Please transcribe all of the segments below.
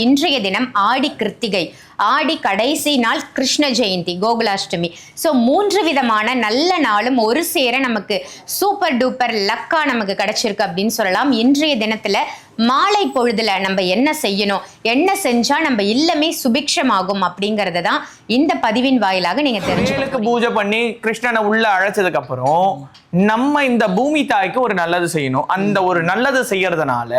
இன்றைய தினம் ஆடி கிருத்திகை ஆடி கடைசி நாள் கிருஷ்ண ஜெயந்தி கோகுலாஷ்டமி. ஸோ மூன்று விதமான நல்ல நாளும் ஒரு சேர நமக்கு சூப்பர் டூப்பர் லக்கா நமக்கு கிடைச்சிருக்கு அப்படின்னு சொல்லலாம். இன்றைய தினத்துல மாலை பொழுதுல நம்ம என்ன செய்யணும் என்ன செஞ்சா நம்ம இல்லமே சுபிக்ஷமாகும் அப்படிங்கறத தான் இந்த பதிவின் வாயிலாக நீங்க வேலுக்கு தெரிஞ்சுக்க பூஜை பண்ணி கிருஷ்ணனை உள்ள அழைச்சதுக்கு அப்புறம் நம்ம இந்த பூமி தாய்க்கு ஒரு நல்லது செய்யணும். அந்த ஒரு நல்லது செய்யறதுனால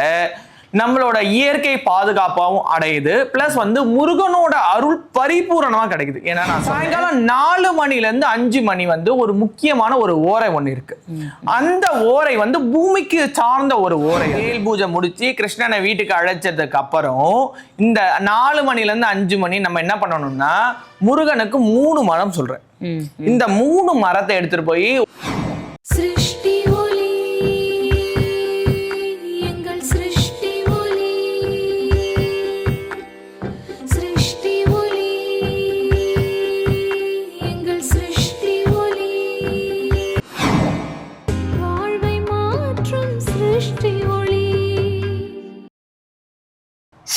நம்மளோட இயற்கை பாதுகாப்பாகவும் அடையுது. பிளஸ் வந்து முருகனோட அருள் பரிபூரணமா கிடைக்குது. ஏன்னா நான் சாயங்காலம் நாலு மணில இருந்து அஞ்சு மணி வந்து ஒரு முக்கியமான ஒரு ஓரை ஒண்ணு இருக்கு. அந்த ஓரை வந்து பூமிக்கு சார்ந்த ஒரு ஓரை. வேல் பூஜை முடிச்சு கிருஷ்ணனை வீட்டுக்கு அழைச்சதுக்கு அப்புறம் இந்த நாலு மணில இருந்து அஞ்சு மணி நம்ம என்ன பண்ணணும்னா முருகனுக்கு மூணு மரம் சொல்றேன். இந்த மூணு மரத்தை எடுத்துட்டு போய்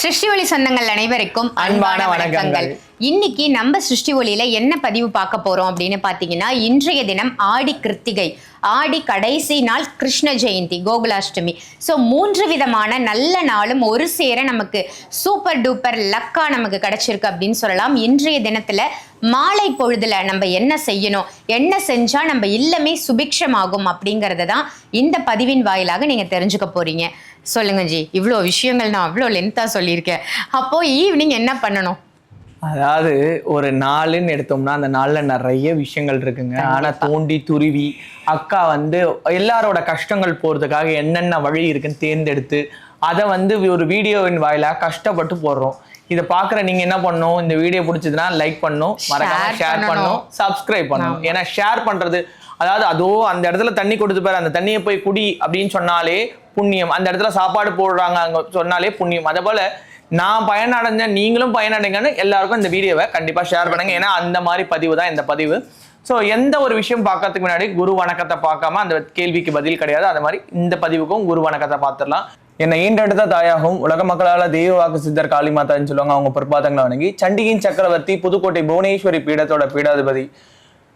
சிருஷ்டி ஒளி சொந்தங்கள் அனைவருக்கும் அன்பான வணக்கங்கள். இன்னைக்கு நம்ம சிருஷ்டி ஒளியில என்ன பதிவு பார்க்க போறோம் அப்படின்னு பாத்தீங்கன்னா இன்றைய தினம் ஆடி கிருத்திகை ஆடி கடைசி நாள் கிருஷ்ண ஜெயந்தி கோகுலாஷ்டமி. ஸோ மூன்று விதமான நல்ல நாளும் ஒரு சேர நமக்கு சூப்பர் டூப்பர் லக்கா நமக்கு கிடைச்சிருக்கு அப்படின்னு சொல்லலாம். இன்றைய தினத்தில் மாலை பொழுதுல நம்ம என்ன செய்யணும் என்ன செஞ்சா நம்ம இல்லமே சுபிக்ஷமாகும் அப்படிங்கறத தான் இந்த பதிவின் வாயிலாக நீங்க தெரிஞ்சுக்க போறீங்க. சொல்லுங்க ஜி இவ்வளோ விஷயங்கள் நான் அவ்வளோ லென்த்தாக சொல்லியிருக்கேன். அப்போ ஈவினிங் என்ன பண்ணணும்? அதாவது ஒரு நாளுன்னு எடுத்தோம்னா அந்த நாள்ல நிறைய விஷயங்கள் இருக்குங்க. ஆனா தோண்டி துருவி அக்கா வந்து எல்லாரோட கஷ்டங்கள் போறதுக்காக என்னென்ன வழி இருக்குன்னு தேர்ந்தெடுத்து அதை வந்து ஒரு வீடியோவின் வாயிலாக கஷ்டப்பட்டு போடுறோம். இதை பார்க்குற நீங்க என்ன பண்ணணும்? இந்த வீடியோ பிடிச்சதுன்னா லைக் பண்ணணும். மறக்காம ஷேர். பண்ணணும். சப்ஸ்கிரைப் பண்ணணும். ஏன்னா ஷேர் பண்றது அதாவது அதோ அந்த இடத்துல தண்ணி கொடுத்து பாரு அந்த தண்ணியை போய் குடி அப்படின்னு சொன்னாலே புண்ணியம். அந்த இடத்துல சாப்பாடு போடுறாங்க அங்க சொன்னாலே புண்ணியம். அதே போல நான் பயனடைஞ்சேன் நீங்களும் பயனடைங்கன்னு எல்லாருக்கும் இந்த வீடியோவை கண்டிப்பாக ஷேர் பண்ணுங்க. ஏன்னா அந்த மாதிரி பதிவு தான் இந்த பதிவு. ஸோ எந்த ஒரு விஷயம் பார்க்கறதுக்கு முன்னாடி குரு வணக்கத்தை பார்க்காம அந்த கேள்விக்கு பதில் கிடையாது. அது மாதிரி இந்த பதிவுக்கும் குரு வணக்கத்தை பார்த்துடலாம். என்னை ஈண்டெடுத்த தாயாகவும் உலக மக்களால் தெய்வ வாக்கு சித்தர் காளிமாதான்னு சொல்லுவாங்க. அவங்க பொற்பாதங்களை வணங்கி சண்டிகின் சக்கரவர்த்தி புதுக்கோட்டை புவனேஸ்வரி பீடத்தோட பீடாதிபதி.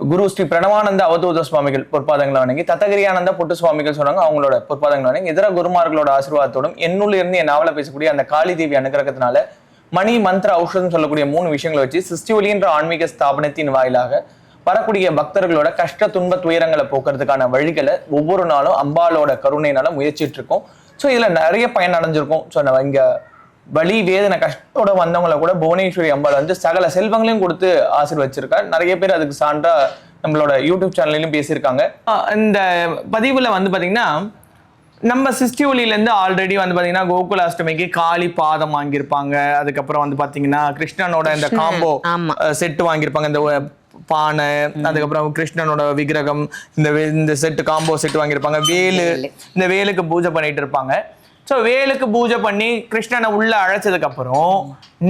குரு ஸ்ரீ பிரணவானந்த அவதூத சுவாமிகள் பொற்பாதங்களை வணங்கி தத்தகிரியானந்த புட்டு சுவாமிகள் சொன்னாங்க அவங்களோட பொற்பாதங்களை வணங்கி இதர குருமார்களோட ஆசீர்வாதத்தோடும் என்னுள்ள இருந்து என் நாவல பேசக்கூடிய அந்த காளி தேவி அனுகிரகத்தினால மணி மந்திர ஔஷதம் சொல்லக்கூடிய மூணு விஷயங்களை வச்சு சிருஷ்டி ஒலின்ற ஆன்மீக ஸ்தாபனத்தின் வாயிலாக வரக்கூடிய பக்தர்களோட கஷ்ட துன்ப துயரங்களை போக்குறதுக்கான வழிகளை ஒவ்வொரு நாளும் அம்பாலோட கருணையினால முயற்சிட்டு இருக்கோம். ஸோ இதுல நிறைய பயன் அடைஞ்சிருக்கும். ஸோ நம்ம இங்க வலி வேதனை கஷ்டத்தோட வந்தவங்கள கூட புவனேஸ்வரி அம்பாள் வந்து சகல செல்வங்களையும் கொடுத்து ஆசீர்வச்சிருக்கார். நிறைய பேர் அதுக்கு சான்றா நம்மளோட யூடியூப் சேனல்லையும் பேசியிருக்காங்க. இந்த பதிவுல வந்து பாத்தீங்கன்னா நம்ம சிஸ்டி ஒலியிலேருந்து ஆல்ரெடி வந்து பாத்தீங்கன்னா கோகுலாஷ்டமிக்கு காளி பாதம் வாங்கியிருப்பாங்க. அதுக்கப்புறம் வந்து பாத்தீங்கன்னா கிருஷ்ணனோட இந்த காம்போ. செட்டு வாங்கியிருப்பாங்க. இந்த பானை அதுக்கப்புறம் கிருஷ்ணனோட விக்கிரகம் இந்த இந்த செட்டு காம்போ செட்டு வாங்கியிருப்பாங்க. வேலு. இந்த வேலுக்கு பூஜை பண்ணிட்டு இருப்பாங்க. ஸோ வேலுக்கு பூஜை பண்ணி கிருஷ்ணனை உள்ள அழைச்சதுக்கு அப்புறம்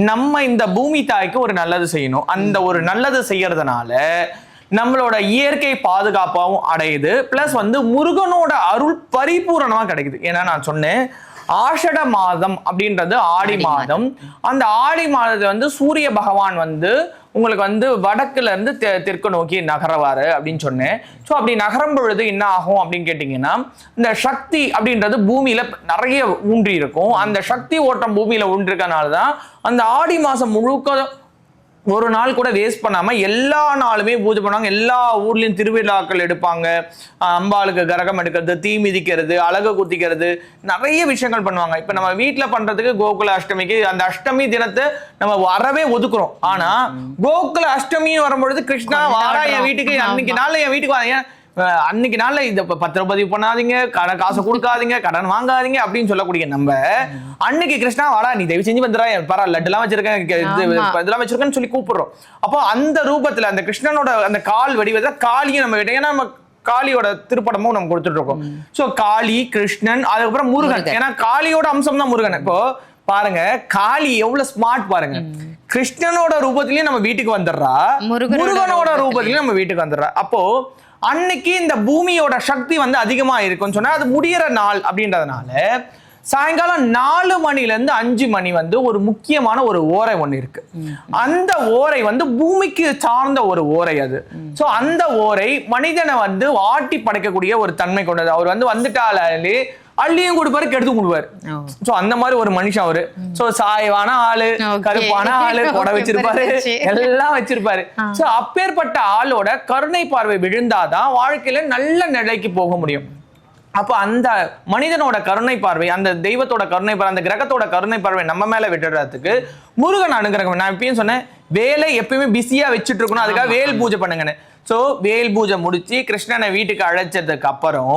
நம்ம இந்த பூமி தாய்க்கு ஒரு நல்லது செய்யணும். அந்த ஒரு நல்லது செய்யறதுனால நம்மளோட இயற்கை பாதுகாப்பாகவும் அடையுது. பிளஸ் வந்து முருகனோட அருள் பரிபூரணமா கிடைக்குது. ஏன்னா நான் சொன்னேன் ஆஷட மாதம் அப்படின்றது ஆடி மாதம். அந்த ஆடி மாதத்தை வந்து சூரிய பகவான் வந்து உங்களுக்கு வந்து வடக்குல இருந்து தெ- தெற்கு நோக்கி நகரவாரு அப்படின்னு சொன்னேன். ஸோ அப்படி நகரும் பொழுது என்ன ஆகும் அப்படின்னு கேட்டிங்கன்னா இந்த சக்தி அப்படின்றது பூமியில நிறைய ஊன்றி இருக்கும் அந்த சக்தி ஓட்டம் பூமியில ஊன்றிருக்கனால தான் அந்த ஆடி மாசம் முழுக்க ஒரு நாள் கூட வேஸ்ட் பண்ணாம எல்லா நாளுமே பூஜை பண்ணுவாங்க. எல்லா ஊர்லயும் திருவிழாக்கள் எடுப்பாங்க. அம்பாளுக்கு கரகம் எடுக்கிறது தீ மிதிக்கிறது அழகு குத்திக்கிறது நிறைய விஷயங்கள் பண்ணுவாங்க. இப்ப நம்ம வீட்ல பண்றதுக்கு கோகுல அஷ்டமிக்கு அந்த அஷ்டமி தினத்தை நம்ம வரவே ஒதுக்குறோம். ஆனா கோகுல அஷ்டமின்னு வரும்பொழுது கிருஷ்ணா வாரா என் வீட்டுக்கு அன்னைக்கு நாள்ல என் வீட்டுக்கு வா. அன்னைக்கு நாள்ல இந்த பத்திர பதிவு பண்ணாதீங்க கடன் காசை கொடுக்காதீங்க கடன் வாங்காதீங்க அப்படின்னு சொல்லக்கூடிய நம்ம அன்னைக்கு கிருஷ்ணா வாடா நீ தயவு செஞ்சு வந்துடா பரவாயில்ல லட்டுலாம் வச்சிருக்கேன். இதெல்லாம் வச்சிருக்கேன்னு சொல்லி கூப்பிடுறோம். அப்போ அந்த ரூபத்துல அந்த கிருஷ்ணனோட அந்த கால் வடிவத்தை காளியை நம்ம கிட்ட ஏன்னா நம்ம காளியோட திருப்படமும் நம்ம கொடுத்துட்டு இருக்கோம். சோ காளி கிருஷ்ணன் அதுக்கப்புறம் முருகன். ஏன்னா காளியோட அம்சம் தான் முருகன். இப்போ பாருங்க காளி எவ்வளவு ஸ்மார்ட் பாருங்க. கிருஷ்ணனோட ரூபத்திலயும் நம்ம வீட்டுக்கு வந்துடுறா முருகனோட. ரூபத்திலயும் நம்ம வீட்டுக்கு வந்துடுறா. அப்போ அன்னைக்கு இந்த பூமியோட சக்தி வந்து அதிகமா இருக்கும்னு சொன்னா அது முடியற நாள் அப்படின்றதுனால சாயங்காலம் நாலு மணில இருந்து அஞ்சு மணி வந்து ஒரு முக்கியமான ஒரு ஓரை ஒண்ணு இருக்கு. அந்த ஓரை வந்து பூமிக்கு சார்ந்த ஒரு ஓரை அது. சோ அந்த ஓரை மனிதனை வந்து ஆட்டி படைக்கக்கூடிய ஒரு தன்மை கொண்டது. அவர் வந்து வந்துட்டாலே அள்ளியும் கொடுப்பாரு கெடுத்து கொடுப்பாரு. சோ அந்த மாதிரி ஒரு மனுஷன் அவரு. சோ சாய்வான ஆளு. கருப்பான ஆளு கொடை வச்சிருப்பாரு. எல்லாம் வச்சிருப்பாரு. சோ அப்பேற்பட்ட ஆளோட கருணை பார்வை விழுந்தாதான் வாழ்க்கையில நல்ல நிலைக்கு போக முடியும். அப்ப அந்த மனிதனோட கருணை பார்வை அந்த தெய்வத்தோட கருணை பார்வை அந்த கிரகத்தோட கருணை பார்வை நம்ம மேல விட்டுறதுக்கு முருகன் அனுகிரகம். நான் எப்பயும் சொன்னேன் வேலை எப்பயுமே பிஸியா வச்சுட்டு இருக்கணும். அதுக்காக வேல் பூஜை பண்ணுங்கன்னு. சோ வேல் பூஜை முடிச்சு கிருஷ்ணனை வீட்டுக்கு அழைச்சதுக்கு அப்புறம்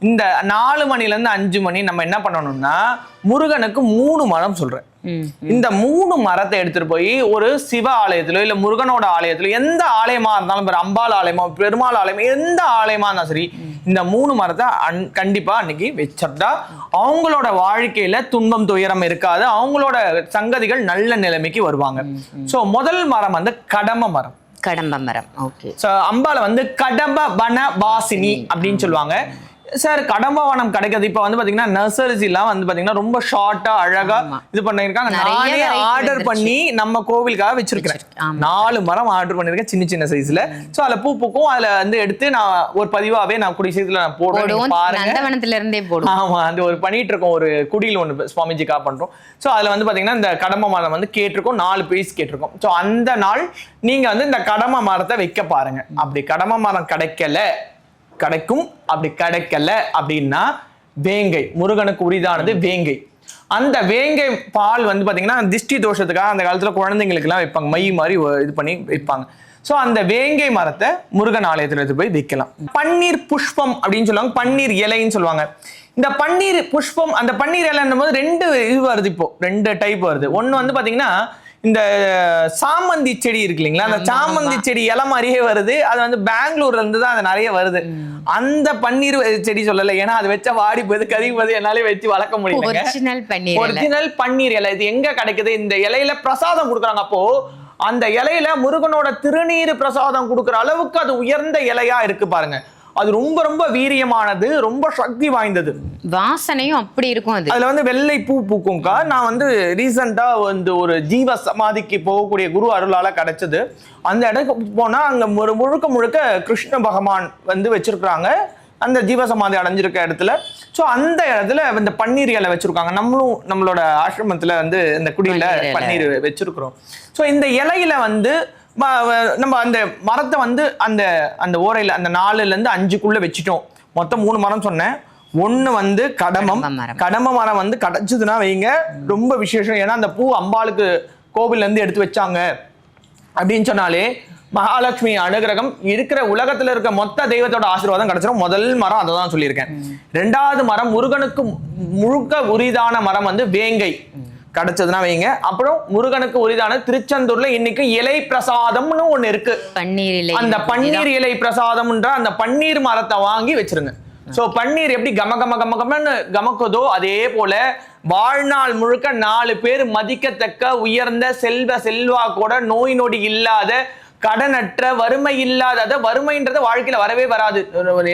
இந்த நாலு மணில இருந்து அஞ்சு மணி நம்ம என்ன பண்ணணும்னா முருகனுக்கு மூணு மரம் சொல்றேன். ம். இந்த மூணு மரத்தை எடுத்துட்டு போய் ஒரு சிவ ஆலயத்திலோ இல்ல முருகனோட ஆலயத்திலோ எந்த ஆலயமா இருந்தாலும் பாரு, அம்பாள் ஆலயமா பெருமாள் ஆலயம் எந்த ஆலயமா இருந்தாலும் சரி இந்த மூணு மரத்தை அன்- கண்டிப்பா அன்னைக்கு வச்சிட்டா அவங்களோட வாழ்க்கையில துன்பம் துயரம் இருக்காது. அவங்களோட சங்கதிகள் நல்ல நிலைமைக்கு வருவாங்க. சோ முதல் மரம் வந்து கடம மரம். கடம்ப மரம் ஓகே ஸோ அம்பால வந்து கடம்ப வன வாசினி அப்படின்னு சொல்லுவாங்க. சார் கடம்ப வனம் கிடைக்கிறது இப்போ வந்து பாத்தீங்கன்னா நர்சரிஸ் எல்லாம் வந்து பாத்தீங்கன்னா ரொம்ப ஷார்ட்டா அழகா. இது பண்ணிருக்காங்க நிறைய நானே ஆர்டர். பண்ணி நம்ம கோவிலுக்காக வச்சிருக்கிறேன். நாலு மரம் ஆர்டர் பண்ணிருக்கேன் சின்ன சின்ன சைஸ்ல சோ அதுல பூ பூக்கும். அதுல வந்து எடுத்து நான் ஒரு பதிவாவே நான் குடி சைஸ்ல நான் போடுவோம். பாருங்க. இருந்தே போடுவோம். ஆமா அந்த ஒரு பண்ணிட்டு இருக்கோம் ஒரு குடியில் ஒன்று சுவாமிஜிக்கா பண்றோம். ஸோ அதுல வந்து பாத்தீங்கன்னா இந்த கடம்ப மரம் வந்து கேட்டிருக்கோம். நாலு பீஸ் கேட்டிருக்கோம். ஸோ அந்த நாள் நீங்க வந்து இந்த கடம்ப மரத்தை வைக்க பாருங்க. அப்படி கடம்ப மரம் கிடைக்கல. கிடைக்கும். அப்படி கிடைக்கல அப்படின்னா வேங்கை. முருகனுக்கு உரிதானது வேங்கை. அந்த வேங்கை பால் வந்து பார்த்தீங்கன்னா திஷ்டி தோஷத்துக்காக அந்த காலத்தில் குழந்தைங்களுக்குலாம் வைப்பாங்க மை மாதிரி இது பண்ணி வைப்பாங்க ஸோ அந்த வேங்கை மரத்தை முருகன் ஆலயத்தில் எடுத்து போய் வைக்கலாம். பன்னீர் புஷ்பம் அப்படின்னு சொல்லுவாங்க. பன்னீர் இலைன்னு சொல்லுவாங்க. இந்த பன்னீர் புஷ்பம் அந்த பன்னீர் இலைன்னும் போது ரெண்டு இது வருது இப்போ. ரெண்டு டைப் வருது. ஒன்று வந்து பார்த்தீங்கன்னா இந்த சாமந்தி செடி இருக்கு இல்லைங்களா? அந்த சாமந்தி செடி இலை மாதிரியே வருது. அது வந்து பெங்களூர்ல இருந்து தான் அது நிறைய வருது. அந்த பன்னீர் செடி சொல்லல. ஏன்னா அது வச்சா வாடி போகுது கறி போகுது. என்னாலே வச்சு வளர்க்க முடியல ஒரிஜினல் பன்னீர். ஒரிஜினல் பன்னீர் இலை. இது எங்க கிடைக்குது? இந்த இலையில பிரசாதம் கொடுக்குறாங்க. அப்போ அந்த இலையில முருகனோட திருநீர் பிரசாதம் கொடுக்குற அளவுக்கு அது உயர்ந்த இலையா இருக்கு பாருங்க. அது ரொம்ப ரொம்ப வீரியமானது ரொம்ப சக்தி வாய்ந்தது. வாசனையும் அப்படி இருக்கும் அது. அதுல வந்து வெள்ளை பூ பூக்கும்க்கா. நான் வந்து ரீசெண்டா வந்து ஒரு ஜீவ சமாதிக்கு போகக்கூடிய குரு அருளால கிடைச்சது. அந்த இடத்துக்கு போனா அங்க முழு- முழுக்க முழுக்க கிருஷ்ண பகவான் வந்து வச்சிருக்கிறாங்க. அந்த ஜீவ சமாதி அடைஞ்சிருக்க இடத்துல. ஸோ அந்த இடத்துல இந்த பன்னீர் இலை வச்சிருக்காங்க. நம்மளும் நம்மளோட ஆசிரமத்துல வந்து இந்த குடியில பன்னீர் வச்சிருக்கிறோம். ஸோ இந்த இலையில வந்து நம்ம அந்த மரத்தை வந்து அந்த அந்த ஓரையில அந்த நாலுல இருந்து அஞ்சுக்குள்ள வச்சுட்டோம். மொத்தம் மூணு மரம் சொன்னேன். ஒண்ணு வந்து கடமம். கடம்ப மரம். வந்து கிடைச்சதுன்னா வைங்க. ரொம்ப விசேஷம். ஏன்னா அந்த பூ அம்பாளுக்கு கோவில்ல இருந்து எடுத்து வச்சாங்க. அப்படின்னு சொன்னாலே மகாலட்சுமி அனுகிரகம் இருக்கிற உலகத்துல இருக்க மொத்த தெய்வத்தோட ஆசீர்வாதம் கிடைச்சிரும். முதல் மரம் அதை தான் சொல்லியிருக்கேன். ரெண்டாவது மரம் முருகனுக்கு முழுக்க உரிதான மரம் வந்து வேங்கை. கிடைச்சதுன்னா வைங்க. அப்புறம் முருகனுக்கு உரிதான திருச்செந்தூர்ல இன்னைக்கு இலை பிரசாதம்னு ஒண்ணு இருக்கு. பன்னீர் இலை. அந்த பன்னீர் இலை பிரசாதம்ன்ற அந்த பன்னீர் மரத்தை வாங்கி வச்சிருங்க. சோ பன்னீர் எப்படி கம கம கம கமன்னு கமக்குதோ அதே போல வாழ்நாள் முழுக்க நாலு பேர் மதிக்கத்தக்க உயர்ந்த செல்வ செல்வாக்கோட நோய் நொடி இல்லாத கடனற்ற வறுமை இல்லாத வறுமைன்றது வாழ்க்கையில வரவே வராது.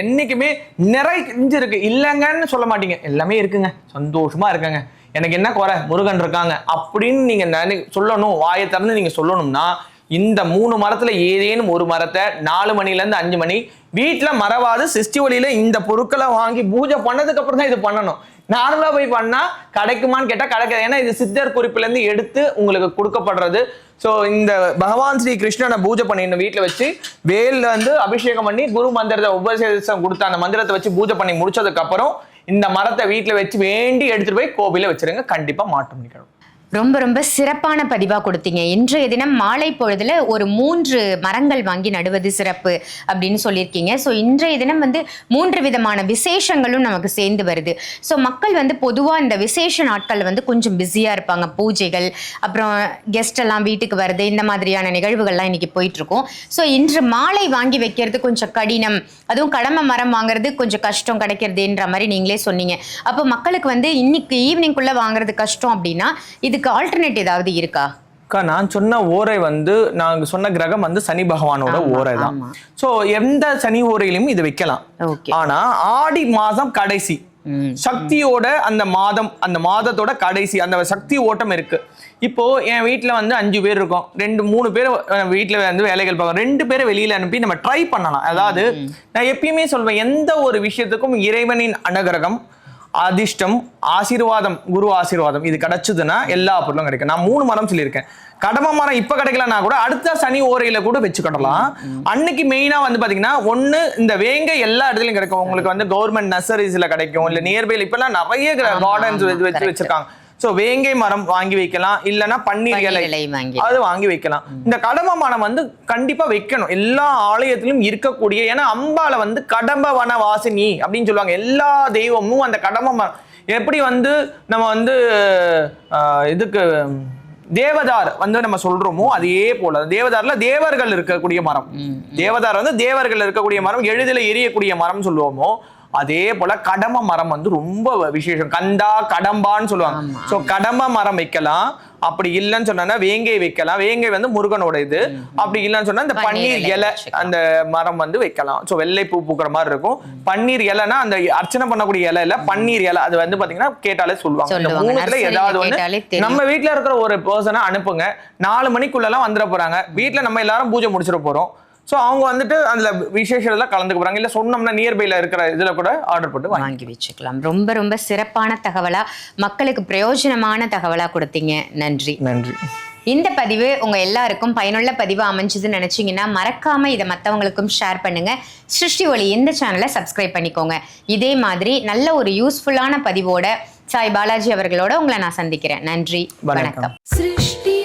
என்னைக்குமே நிறைஞ்சிருக்கு. இல்லைங்கன்னு சொல்ல மாட்டீங்க. எல்லாமே இருக்குங்க. சந்தோஷமா இருக்குங்க. எனக்கு என்ன குறை? முருகன் இருக்காங்க. அப்படின்னு நீங்க நினை- சொல்லணும் வாயை திறந்து நீங்க சொல்லணும்னா இந்த மூணு மரத்துல ஏதேனும் ஒரு மரத்தை நாலு மணில இருந்து அஞ்சு மணி வீட்டுல மறவாது சிஷ்டி ஒளியில இந்த பொருட்களை வாங்கி பூஜை பண்ணதுக்கு அப்புறம் தான் இது பண்ணணும். நார்மலா போய் பண்ணா கிடைக்குமான்னு கேட்டா கிடைக்காது. ஏன்னா இது சித்தர் குறிப்புல இருந்து எடுத்து உங்களுக்கு கொடுக்கப்படுறது. சோ இந்த பகவான் ஸ்ரீ கிருஷ்ணனை பூஜை பண்ணிடணும் வீட்டுல வச்சு வேல்ல வந்து அபிஷேகம் பண்ணி குரு மந்திரத்தை உபசேதம் கொடுத்த அந்த மந்திரத்தை வச்சு பூஜை பண்ணி முடிச்சதுக்கு அப்புறம் இந்த மரத்தை வீட்டில் வச்சு வேண்டி எடுத்துட்டு போய் கோவில வச்சுருங்க. கண்டிப்பா மாற்றம் நிகழும். ரொம்ப ரொம்ப சிறப்பான பதிவாக கொடுத்தீங்க. இன்றைய தினம் மாலை பொழுதுல ஒரு மூன்று மரங்கள் வாங்கி நடுவது சிறப்பு அப்படின்னு சொல்லியிருக்கீங்க. ஸோ இன்றைய தினம் வந்து மூன்று விதமான விசேஷங்களும் நமக்கு சேர்ந்து வருது. ஸோ மக்கள் வந்து பொதுவாக இந்த விசேஷ நாட்கள் வந்து கொஞ்சம் பிஸியாக இருப்பாங்க. பூஜைகள் அப்புறம் கெஸ்ட் எல்லாம் வீட்டுக்கு வருது இந்த மாதிரியான நிகழ்வுகள்லாம் இன்றைக்கி போயிட்டுருக்கோம். ஸோ இன்று மாலை வாங்கி வைக்கிறது கொஞ்சம் கடினம். அதுவும் கடமை மரம் வாங்குறது கொஞ்சம் கஷ்டம் கிடைக்கிறதுன்ற மாதிரி நீங்களே சொன்னீங்க. அப்போ மக்களுக்கு வந்து இன்னைக்கு ஈவினிங்குள்ளே வாங்குறது கஷ்டம் அப்படின்னா இதுக்கு ஆல்டர்னேட் ஏதாவது இருக்கா? அக்கா நான் சொன்ன ஓரை வந்து நாங்க சொன்ன கிரகம் வந்து சனி பகவானோட ஓரை தான். சோ எந்த சனி ஓரையிலும் இது வைக்கலாம். ஆனா ஆடி மாசம் கடைசி. சக்தியோட அந்த மாதம் அந்த மாதத்தோட கடைசி அந்த சக்தி ஓட்டம் இருக்கு. இப்போ என் வீட்ல வந்து அஞ்சு பேர் இருக்கோம். ரெண்டு மூணு பேர் வீட்ல வந்து வேலைகள் பார்க்கணும் ரெண்டு பேரை வெளியில அனுப்பி நம்ம ட்ரை பண்ணலாம். அதாவது நான் எப்பயுமே சொல்வேன் எந்த ஒரு விஷயத்துக்கும் இறைவனின் அனுகிரகம் அதிர்ஷ்டம் ஆசீர்வாதம் குரு ஆசீர்வாதம். இது கிடைச்சதுன்னா எல்லா பொருளும் கிடைக்கும். நான் மூணு மரம் சொல்லியிருக்கேன். கடம மரம் இப்ப கிடைக்கலனா கூட அடுத்த சனி ஓரையில கூட வச்சுக்கிடலாம் அன்னைக்கு மெயினா வந்து பாத்தீங்கன்னா ஒண்ணு இந்த வேங்க எல்லா இடத்துலயும் கிடைக்கும். உங்களுக்கு வந்து கவர்மெண்ட் நர்சரிஸ்ல கிடைக்கும். இல்ல நியர்பைல இப்பெல்லாம் நிறைய கார்டன்ஸ் வச்சு. வச்சிருக்காங்க. சோ வேங்கை மரம் வாங்கி வைக்கலாம். இல்லனா பன்னீர் இலை. அது வாங்கி வைக்கலாம். இந்த கடம்ப மரம் வந்து கண்டிப்பா வைக்கணும். எல்லா ஆலயத்திலும் இருக்கக்கூடிய ஏன்னா அம்பால வந்து கடம்ப வன வாசினி அப்படின்னு சொல்லுவாங்க. எல்லா தெய்வமும் அந்த கடம்ப மரம். எப்படி வந்து நம்ம வந்து இதுக்கு தேவதார் வந்து நம்ம சொல்றோமோ அதே போல. தேவதார்ல தேவர்கள் இருக்கக்கூடிய மரம். தேவதார் வந்து தேவர்கள் இருக்கக்கூடிய மரம் எளிதில் எரியக்கூடிய மரம் சொல்லுவோமோ அதே போல கடம மரம் வந்து ரொம்ப விசேஷம். கந்தா கடம்பான்னு சொல்லுவாங்க. சோ கடம மரம் வைக்கலாம். அப்படி இல்லைன்னு சொன்னா வேங்கை வைக்கலாம். வேங்கை வந்து முருகனோட இது. அப்படி இல்லைன்னு சொன்னா இந்த பன்னீர் இலை. அந்த மரம் வந்து வைக்கலாம். சோ வெள்ளை பூ பூக்கிற மாதிரி இருக்கும். பன்னீர் இலைனா அந்த அர்ச்சனை பண்ணக்கூடிய இலை இல்ல பன்னீர் இலை. அது வந்து பாத்தீங்கன்னா கேட்டாலே சொல்லுவாங்க. இந்த நர்சரியில ஏதாவது ஒண்ணு. நம்ம வீட்ல இருக்கிற ஒரு பர்சனை அனுப்புங்க. நாலு மணிக்குள்ளெல்லாம் வந்துட போறாங்க. வீட்ல நம்ம எல்லாரும் பூஜை முடிச்சிட போறோம். ஸோ அவங்க வந்துட்டு அதில் விசேஷத்தில் கலந்துக்க போகிறாங்க இல்லை சொன்னோம்னா நியர்பையில் இருக்கிற இதில் கூட ஆர்டர் போட்டு வாங்கி வச்சுக்கலாம். ரொம்ப ரொம்ப சிறப்பான தகவலாக மக்களுக்கு பிரயோஜனமான தகவலாக கொடுத்தீங்க. நன்றி. நன்றி. இந்த பதிவு உங்கள் எல்லாருக்கும் பயனுள்ள பதிவு அமைஞ்சதுன்னு நினச்சிங்கன்னா மறக்காமல் இதை மற்றவங்களுக்கும் ஷேர் பண்ணுங்கள் சிருஷ்டி ஒளி இந்த சேனலை சப்ஸ்கிரைப் பண்ணிக்கோங்க. இதே மாதிரி நல்ல ஒரு யூஸ்ஃபுல்லான பதிவோட சாய் பாலாஜி அவர்களோட உங்களை நான் சந்திக்கிறேன். நன்றி. வணக்கம். சிருஷ்டி